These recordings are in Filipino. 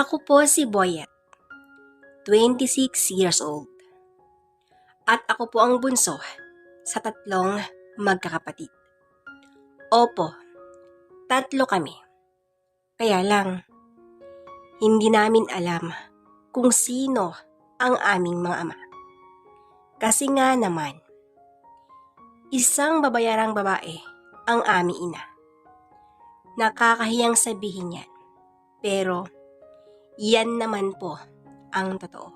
Ako po si Boyet, 26 years old. At ako po ang bunso sa tatlong magkakapatid. Opo, tatlo kami. Kaya lang, hindi namin alam kung sino ang aming mga ama. Kasi nga naman, isang babayarang babae ang aming ina. Nakakahiyang sabihin yan. Pero, yan naman po ang totoo.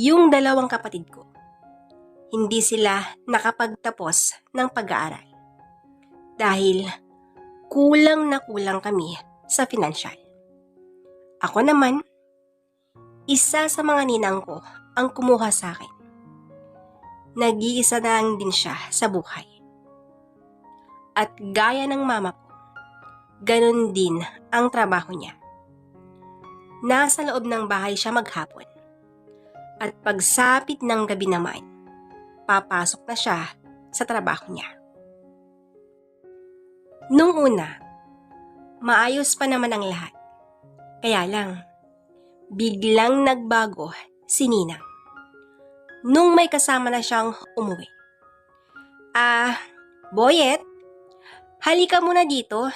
Yung dalawang kapatid ko, hindi sila nakapagtapos ng pag-aaral. Dahil kulang na kulang kami sa financial. Ako naman, isa sa mga ninang ko ang kumuha sa akin. Nag-iisa na lang din siya sa buhay. At gaya ng mama ko, ganun din ang trabaho niya. Nasa loob ng bahay siya maghapon. At pagsapit ng gabi naman, papasok na siya sa trabaho niya. Nung una, maayos pa naman ang lahat. Kaya lang, biglang nagbago si Ninang. Nung may kasama na siyang umuwi. Ah, Boyet, halika muna dito.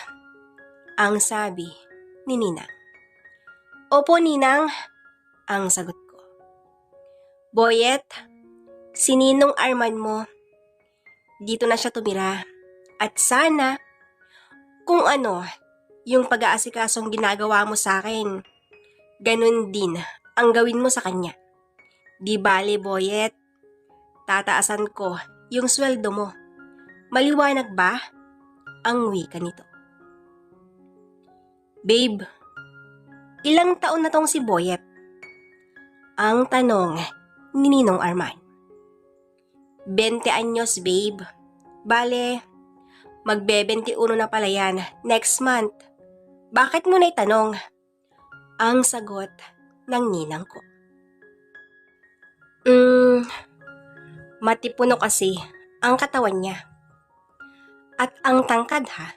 Ang sabi ni Ninang. Opo, Ninang, ang sagot ko. Boyet, si Ninong Arman mo, dito na siya tumira. At sana, kung ano, yung pag-aasikasong ginagawa mo sa akin, ganun din ang gawin mo sa kanya. Di bale, Boyet, tataasan ko yung sweldo mo. Maliwanag ba ang wika nito? Babe, ilang taon na tong si Boyet? Ang tanong ni Ninong Arman. 20 anyos, babe. Bale, magbe-21 na pala yan next month. Bakit mo na itanong? Ang sagot ng ninang ko. Hmm, matipuno kasi ang katawan niya. At ang tangkad ha.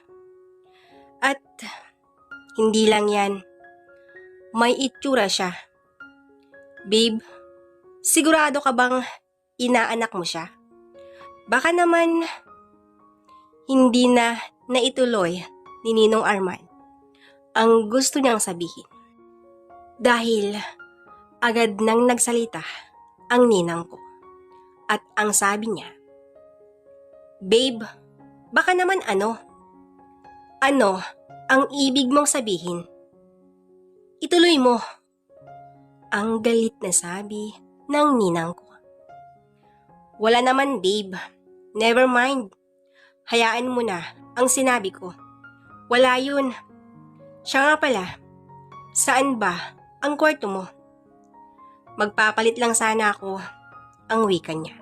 At hindi lang yan. May itsura siya. Babe, sigurado ka bang inaanak mo siya? Baka naman hindi na naituloy ni Ninong Arman ang gusto niyang sabihin. Dahil agad nang nagsalita ang ninang ko. At ang sabi niya, Babe, baka naman ano? Ano ang ibig mong sabihin? Ituloy mo. Ang galit na sabi ng ninang ko. Wala naman, babe. Never mind. Hayaan mo na ang sinabi ko. Wala yun. Siya nga pala. Saan ba ang kwarto mo? Magpapalit lang sana ako ang wika niya.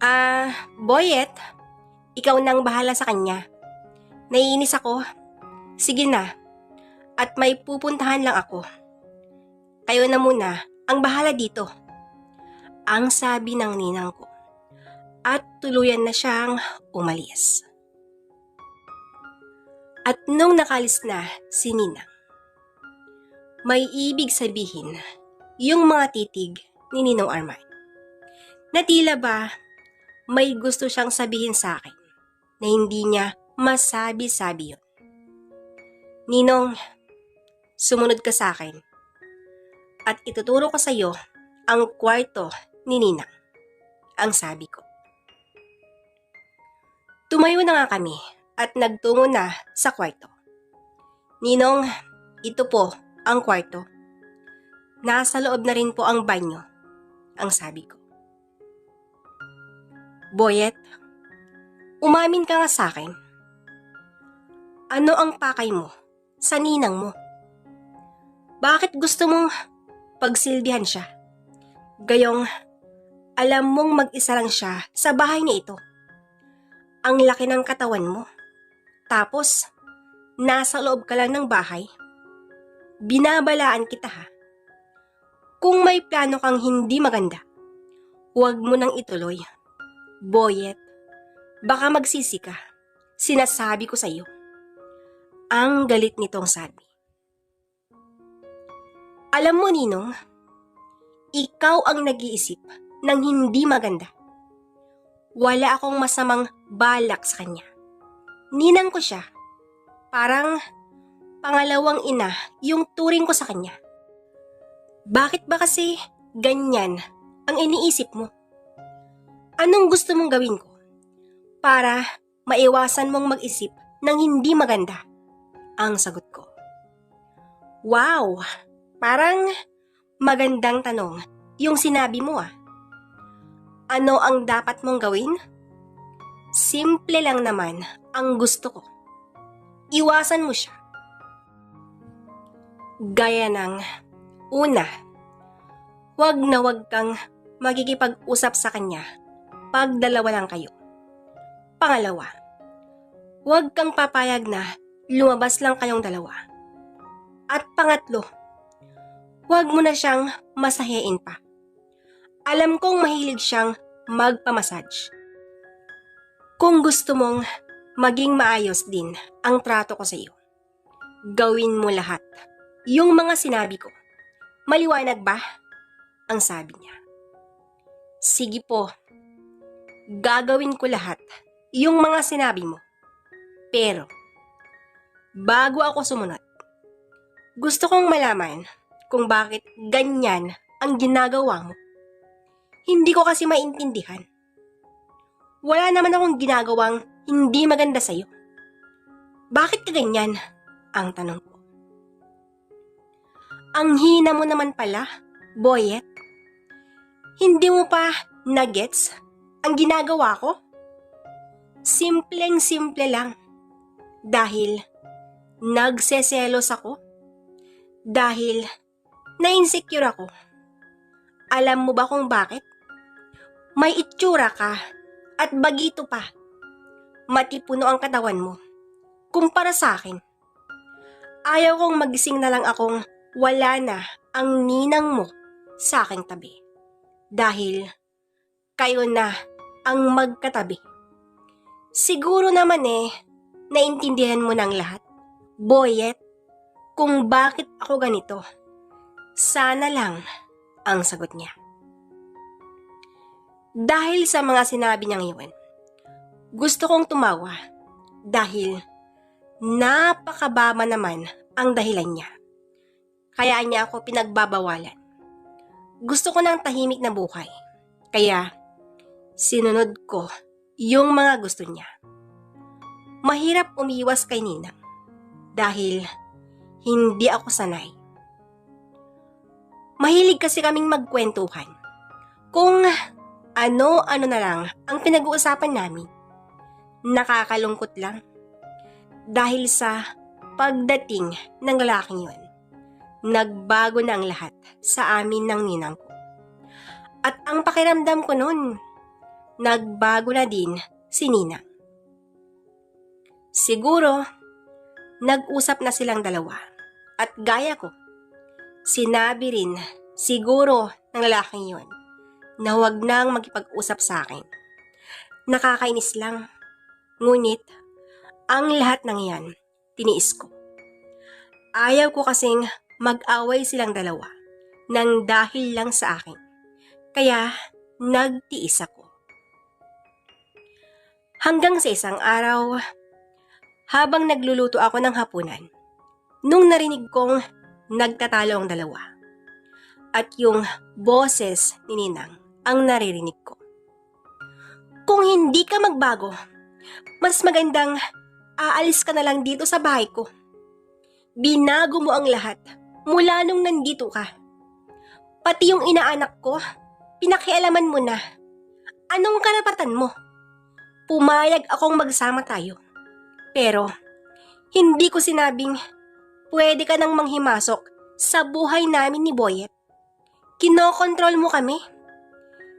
Ah, Boyet, ikaw nang bahala sa kanya. Naiinis ako. Sige na. At may pupuntahan lang ako. Kayo na muna ang bahala dito. Ang sabi ng ninang ko. At tuluyan na siyang umalis. At nung nakalis na si Ninang, may ibig sabihin yung mga titig ni Ninong Arman. Na tila ba may gusto siyang sabihin sa akin na hindi niya masabi-sabi yun. Ninong, sumunod ka sa akin at ituturo ko sa iyo ang kwarto ni Ninang. Ang sabi ko. Tumayo na nga kami at nagtungo na sa kwarto. Ninong, ito po ang kwarto. Nasa loob na rin po ang banyo, ang sabi ko. Boyet, umamin ka nga sa akin. Ano ang pakay mo sa ninang mo? Bakit gusto mong pagsilbihan siya? Gayong alam mong mag-isa lang siya sa bahay na ito. Ang laki ng katawan mo. Tapos, nasa loob ka lang ng bahay. Binabalaan kita ha. Kung may plano kang hindi maganda, huwag mo nang ituloy. Boyet, baka magsisi ka. Sinasabi ko sa iyo. Ang galit nitong sabi. Alam mo, Ninong, ikaw ang nag-iisip ng hindi maganda. Wala akong masamang balak sa kanya. Ninang ko siya. Parang pangalawang ina yung turing ko sa kanya. Bakit ba kasi ganyan ang iniisip mo? Anong gusto mong gawin ko para maiwasan mong mag-isip ng hindi maganda? Ang sagot ko. Wow! Parang magandang tanong yung sinabi mo ah. Ano ang dapat mong gawin? Simple lang naman ang gusto ko. Iwasan mo siya. Gaya ng una, wag na wag kang magkikipag-usap sa kanya pag dalawa lang kayo. Pangalawa, wag kang papayag na lumabas lang kayong dalawa. At pangatlo, huwag mo na siyang masahein pa. Alam kong mahilig siyang magpamassage. Kung gusto mong maging maayos din ang trato ko sa iyo, gawin mo lahat. Yung mga sinabi ko. Maliwanag ba? Ang sabi niya. Sige po. Gagawin ko lahat. Yung mga sinabi mo. Pero, bago ako sumunod, gusto kong malaman kung bakit ganyan ang ginagawa mo. Hindi ko kasi maintindihan. Wala naman akong ginagawang hindi maganda sa'yo. Bakit ka ganyan? Ang tanong ko. Ang hina mo naman pala, Boyet. Hindi mo pa nuggets ang ginagawa ko? Simpleng simple lang. Dahil nagseselos ako. Dahil na-insecure ako. Alam mo ba kung bakit? May itsura ka at bagito pa. Matipuno ang katawan mo. Kumpara sa akin. Ayaw kong magising na lang akong wala na ang ninang mo sa aking tabi. Dahil kayo na ang magkatabi. Siguro naman eh, naintindihan mo ng lahat. Boyet, kung bakit ako ganito. Sana lang ang sagot niya. Dahil sa mga sinabi niyang iwan, gusto kong tumawa dahil napakababa naman ang dahilan niya. Kaya niya ako pinagbabawalan. Gusto ko ng tahimik na buhay. Kaya, sinunod ko yung mga gusto niya. Mahirap umiwas kay Ninang dahil hindi ako sanay. Mahilig kasi kaming magkwentuhan. Kung ano-ano na lang ang pinag-uusapan namin. Nakakalungkot lang. Dahil sa pagdating ng lalaking yon nagbago na ang lahat sa amin ng ninang ko. At ang pakiramdam ko noon, nagbago na din si Nina. Siguro, nag-usap na silang dalawa. At gaya ko, sinabi rin siguro ng lalaking yon na huwag nang magipag-usap sa akin. Nakakainis lang. Ngunit, ang lahat ng yan, tiniis ko. Ayaw ko kasing mag-away silang dalawa nang dahil lang sa akin. Kaya nagtiis ako. Hanggang sa isang araw, habang nagluluto ako ng hapunan, nung narinig kong nagtatalo ang dalawa, at yung boses ni Ninang ang naririnig ko. Kung hindi ka magbago, mas magandang aalis ka na lang dito sa bahay ko. Binago mo ang lahat mula nung nandito ka. Pati yung inaanak ko, pinakialaman mo na. Anong karapatan mo? Pumayag akong magsama tayo. Pero, hindi ko sinabing pwede ka nang manghimasok sa buhay namin ni Boyet. Kinokontrol mo kami.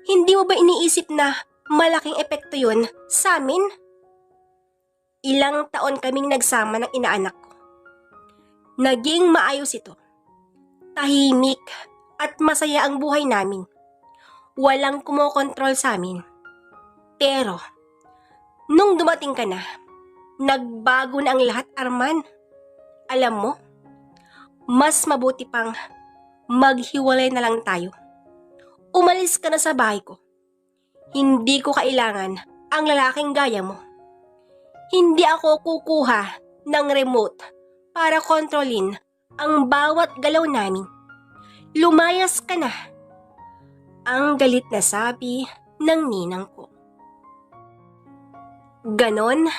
Hindi mo ba iniisip na malaking epekto yun sa amin? Ilang taon kaming nagsama ng inaanak ko. Naging maayos ito tahimik at masaya ang buhay namin. Walang kumokontrol sa amin. Pero, nung dumating ka na, nagbago na ang lahat, Arman. Alam mo, mas mabuti pang maghiwalay na lang tayo. Umalis ka na sa bahay ko. Hindi ko kailangan ang lalaking gaya mo. Hindi ako kukuha ng remote para kontrolin ang bawat galaw namin. Lumayas ka na. Ang galit na sabi ng ninang ko. Ganon?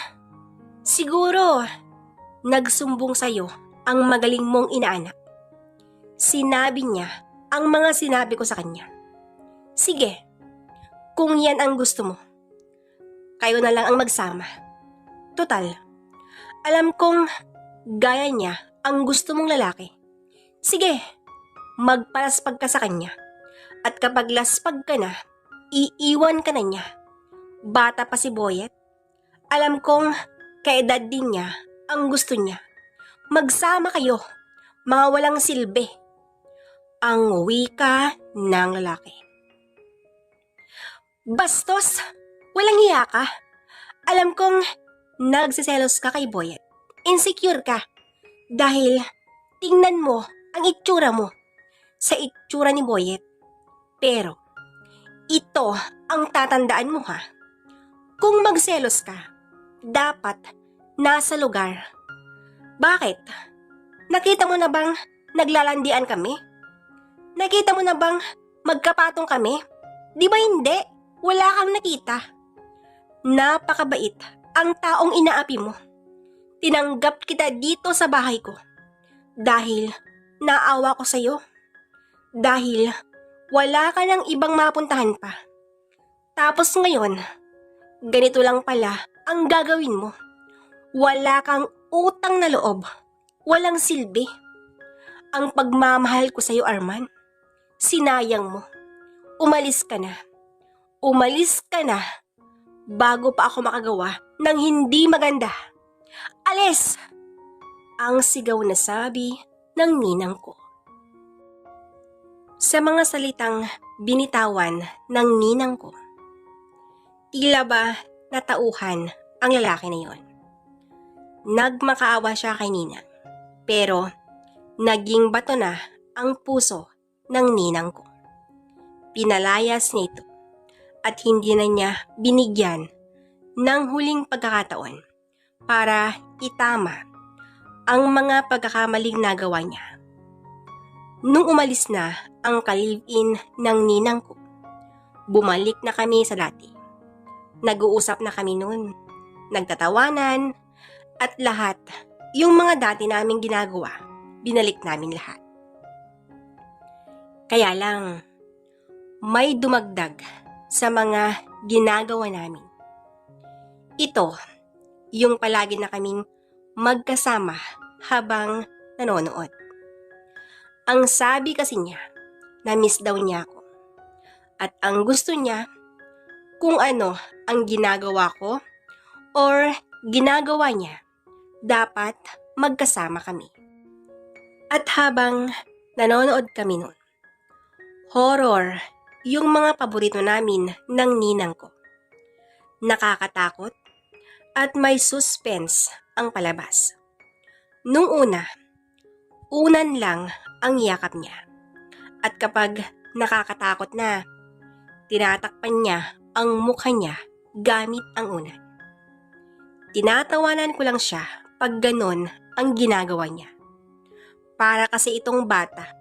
Siguro, nagsumbong sa'yo ang magaling mong inaanak. Sinabi niya ang mga sinabi ko sa kanya. Sige, kung yan ang gusto mo, kayo na lang ang magsama. Total, alam kong gaya niya ang gusto mong lalaki. Sige, magpalaspag ka sa kanya. At kapag laspag ka na, iiwan ka na niya. Bata pa si Boyet. Alam kong kaedad din niya ang gusto niya. Magsama kayo, mga walang silbi. Ang wika ng lalaki. Bastos, walang hiya ka. Alam kong nagsiselos ka kay Boyet. Insecure ka. Dahil tingnan mo ang itsura mo sa itsura ni Boyet. Pero, ito ang tatandaan mo ha. Kung magselos ka, dapat nasa lugar. Bakit? Nakita mo na bang naglalandian kami? Nakita mo na bang magkapatong kami? Di ba hindi? Wala kang nakita. Napakabait ang taong inaapi mo. Tinanggap kita dito sa bahay ko. Dahil naawa ko sa'yo. Dahil wala ka ng ibang mapuntahan pa. Tapos ngayon, ganito lang pala ang gagawin mo. Wala kang utang na loob. Walang silbi. Ang pagmamahal ko sa'yo, Arman, sinayang mo. Umalis ka na. Umalis ka na bago pa ako makagawa ng hindi maganda. Alis! Ang sigaw na sabi ng ninang ko. Sa mga salitang binitawan ng ninang ko, tila ba natauhan ang lalaki na yon. Nagmakaawa siya kay ninang, pero naging bato na ang puso ng ninang ko. Pinalayas niya ito at hindi na niya binigyan ng huling pagkakataon para itama ang mga pagkakamaling nagawa niya. Nung umalis na ang ka-live-in ng ninang ko, bumalik na kami sa dati. Nag-uusap na kami noon, nagtatawanan, at lahat, yung mga dati naming ginagawa, binalik namin lahat. Kaya lang, may dumagdag sa mga ginagawa namin. Ito, yung palagi na kaming magkasama habang nanonood. Ang sabi kasi niya, na-miss daw niya ako. At ang gusto niya, kung ano ang ginagawa ko or ginagawa niya, dapat magkasama kami. At habang nanonood kami nun, horror yung mga paborito namin ng ninang ko. Nakakatakot at may suspense ang palabas. Nung una, unan lang ang yakap niya. At kapag nakakatakot na, tinatakpan niya ang mukha niya gamit ang unan. Tinatawanan ko lang siya pag ganon ang ginagawa niya. Para kasi itong bata,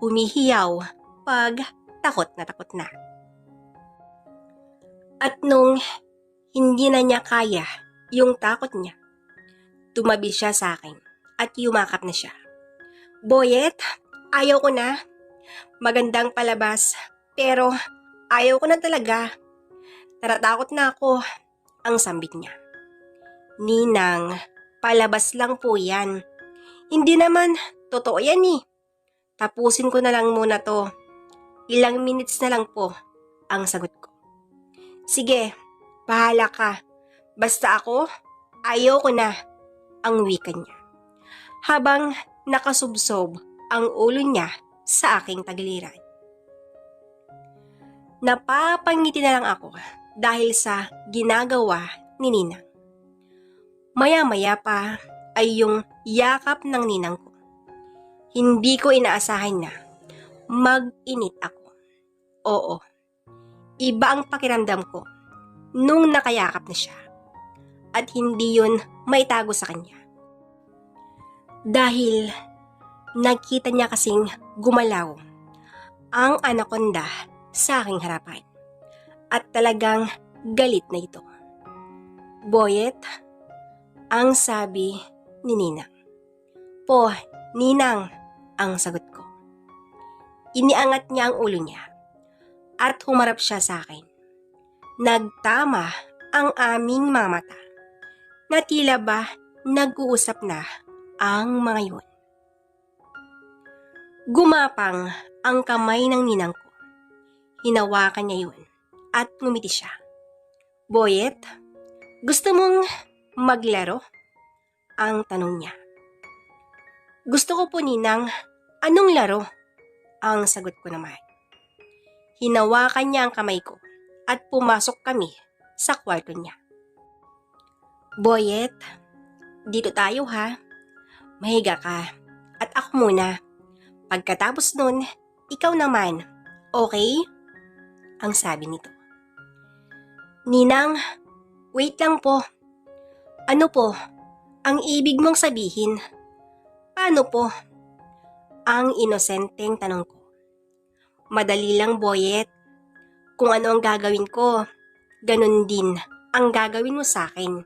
humihiyaw pag takot na takot na. At nung hindi na niya kaya yung takot niya, tumabi siya sa akin at yumakap na siya. Boyet, ayaw ko na. Magandang palabas, pero ayaw ko na talaga. Natatakot na ako, ang sambit niya. Ninang, palabas lang po yan. Hindi naman, totoo yan eh. Tapusin ko na lang muna to. Ilang minutes na lang po, ang sagot ko. Sige, bahala ka. Basta ako, ayaw ko na, ang wika niya. Habang nakasubsob ang ulo niya sa aking tagiliran. Napapangiti na lang ako dahil sa ginagawa ni Ninang. Maya-maya pa ay yung yakap ng Ninang ko. Hindi ko inaasahan na mag-init ako. Oo, iba ang pakiramdam ko nung nakayakap na siya. At hindi yun maitago sa kanya. Dahil nakita niya kasing gumalaw ang anaconda sa aking harapan. At talagang galit na ito. Boyet, ang sabi ni Ninang. Po, Ninang, ang sagot ko. Iniangat niya ang ulo niya at humarap siya sa akin. Nagtama ang aming mga mata na tila ba nag-uusap na ang mga yun. Gumapang ang kamay ng ninang ko. Hinawakan niya yun at ngumiti siya. Boyet, gusto mong maglaro? Ang tanong niya. Gusto ko po ninang, anong laro? Ang sagot ko naman. Hinawakan niya ang kamay ko at pumasok kami sa kwarto niya. Boyet, dito tayo ha. Mahiga ka. At ako muna. Pagkatapos nun, ikaw naman. Okay? Ang sabi nito. Ninang, wait lang po. Ano po? Ang ibig mong sabihin? Paano po? Ang inosenteng tanong ko. Madali lang, Boyet. Kung ano ang gagawin ko, ganun din ang gagawin mo sa akin,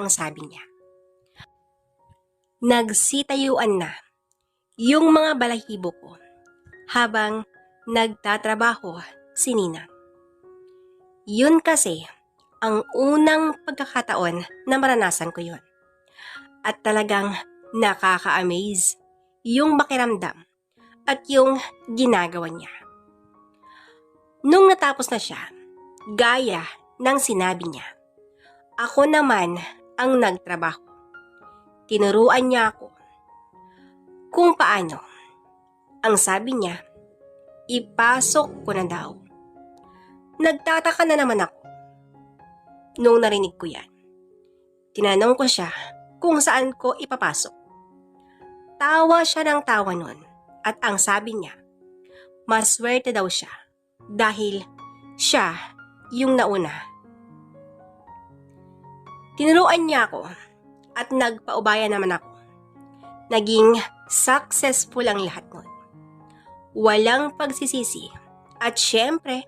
ang sabi niya. Nagsitayuan na yung mga balahibo ko habang nagtatrabaho si Nina. Yun kasi ang unang pagkakataon na maranasan ko yun. At talagang nakaka-amaze yung makiramdam at yung ginagawa niya. Nung natapos na siya, gaya ng sinabi niya, ako naman ang nagtrabaho. Tinuruan niya ako kung paano. Ang sabi niya, ipasok ko na daw. Nagtataka na naman ako. Nung narinig ko yan, tinanong ko siya kung saan ko ipapasok. Tawa siya ng tawa nun at ang sabi niya, maswerte daw siya dahil siya yung nauna. Tinuruan niya ako at nagpaubaya naman ako. Naging successful ang lahat nun. Walang pagsisisi at syempre,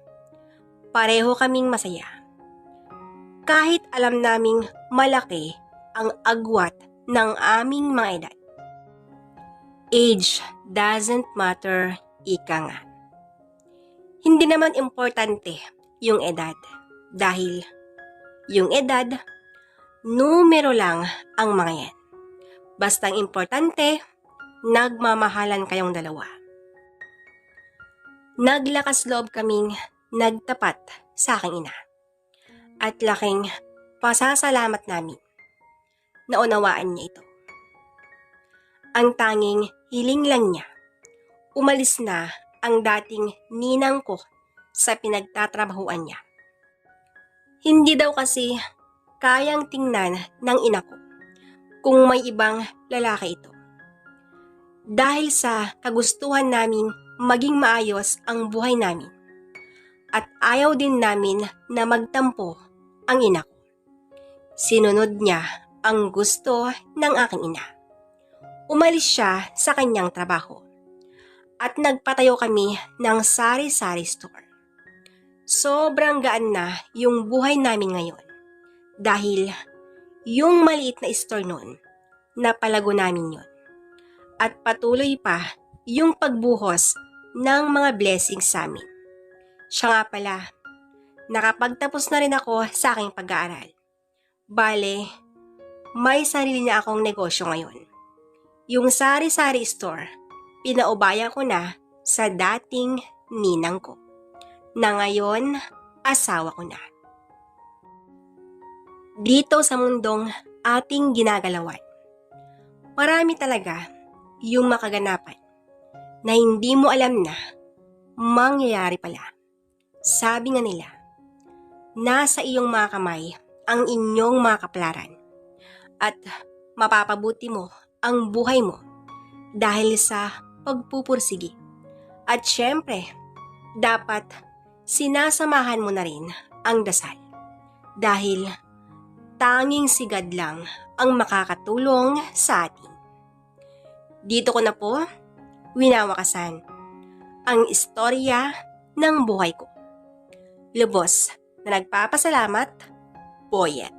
pareho kaming masaya. Kahit alam naming malaki ang agwat ng aming mga edad. Age doesn't matter, ika nga. Hindi naman importante yung edad dahil yung edad, numero lang ang mga yan. Bastang importante, nagmamahalan kayong dalawa. Naglakas loob kaming nagtapat sa aking ina. At laking pasasalamat namin na unawaan niya ito. Ang tanging hiling lang niya, umalis na ang dating ninang ko sa pinagtatrabahuan niya. Hindi daw kasi kayang tingnan ng ina ko kung may ibang lalaki ito. Dahil sa kagustuhan namin maging maayos ang buhay namin. At ayaw din namin na magtampo ang ina ko. Sinunod niya ang gusto ng aking ina. Umalis siya sa kanyang trabaho at nagpatayo kami ng sari-sari store. Sobrang gaan na yung buhay namin ngayon dahil yung maliit na store noon, napalago namin yon. At patuloy pa yung pagbuhos ng mga blessings sa amin. Siya nga pala, nakapagtapos na rin ako sa aking pag-aaral. Bale, may sarili na akong negosyo ngayon. Yung sari-sari store, pinaubaya ko na sa dating ninang ko. Na ngayon, asawa ko na. Dito sa mundong ating ginagalawan, marami talaga yung makaganapan na hindi mo alam na mangyayari pala. Sabi nga nila, nasa iyong mga kamay ang inyong mga kaplaran at mapapabuti mo ang buhay mo dahil sa pagpupursigi At syempre, dapat sinasamahan mo na rin ang dasal. Dahil tanging sigad lang ang makakatulong sa atin. Dito ko na po winawakasan ang istorya ng buhay ko. Lubos na nagpapasalamat, Boyet.